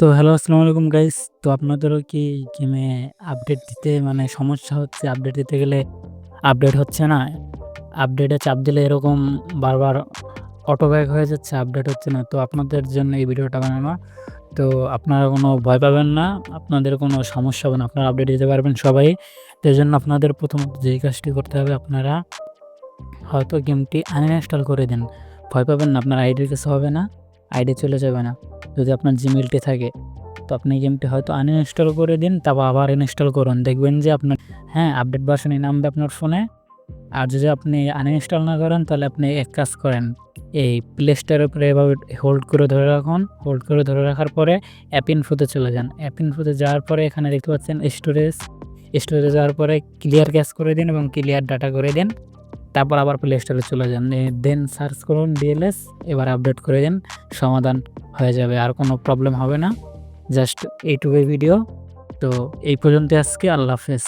তো হ্যালো আসসালামু আলাইকুম গাইস তো আপনাদেরও কি গেমে আপডেট দিতে মানে সমস্যা হচ্ছে? আপডেট দিতে গেলে আপডেট হচ্ছে না? আপডেটে চাপ দিলে এরকম বারবার অটো ব্যাক হয়ে যাচ্ছে আপডেট হচ্ছে না। তো আপনাদের জন্য এই ভিডিওটা বানানো। তো আপনারা কোনো ভয় পাবেন না, আপনাদের কোনো সমস্যা হবে না। আপনারা আপডেট দিতে পারবেন সবাই। তো জন্য আপনাদের প্রথমত যেই কাজটি করতে হবে, আপনারা হয়তো গেমটি আনইনস্টল করে দিন। ভয় পাবেন না, আপনার আইডির কাছে হবে না। আইডি চলে যাবে না। যদি আপনার জিমেলটি থাকে, তো আপনি গেমটি হয়তো আনইনস্টল করে দিন তারপর আবার ইনস্টল করুন। দেখবেন যে আপনার হ্যাঁ আপডেট ভার্সনই নামবে আপনার ফোনে আর যদি আপনি আনইনস্টল না করেন, তাহলে আপনি এক কাজ করেন, এই প্লে স্টোরের উপরে এভাবে হোল্ড করে ধরে রাখুন। হোল্ড করে ধরে রাখার পরে অ্যাপ ইনফোতে চলে যান। অ্যাপ ইনফোতে যাওয়ার পরে এখানে দেখতে পাচ্ছেন স্টোরেজ স্টোরেজে যাওয়ার পরে ক্লিয়ার ক্যাশ করে দিন এবং ক্লিয়ার ডাটা করে দিন। তারপর আবার প্লে স্টোরে চলে যান। দেন সার্চ করুন ডিএলএস এবার আপডেট করে দেন, সমাধান হয়ে যাবে, আর কোনো প্রবলেম হবে না। জাস্ট এইটুকুই ভিডিও তো এই পর্যন্ত আজকে, আল্লাহ হাফেজ।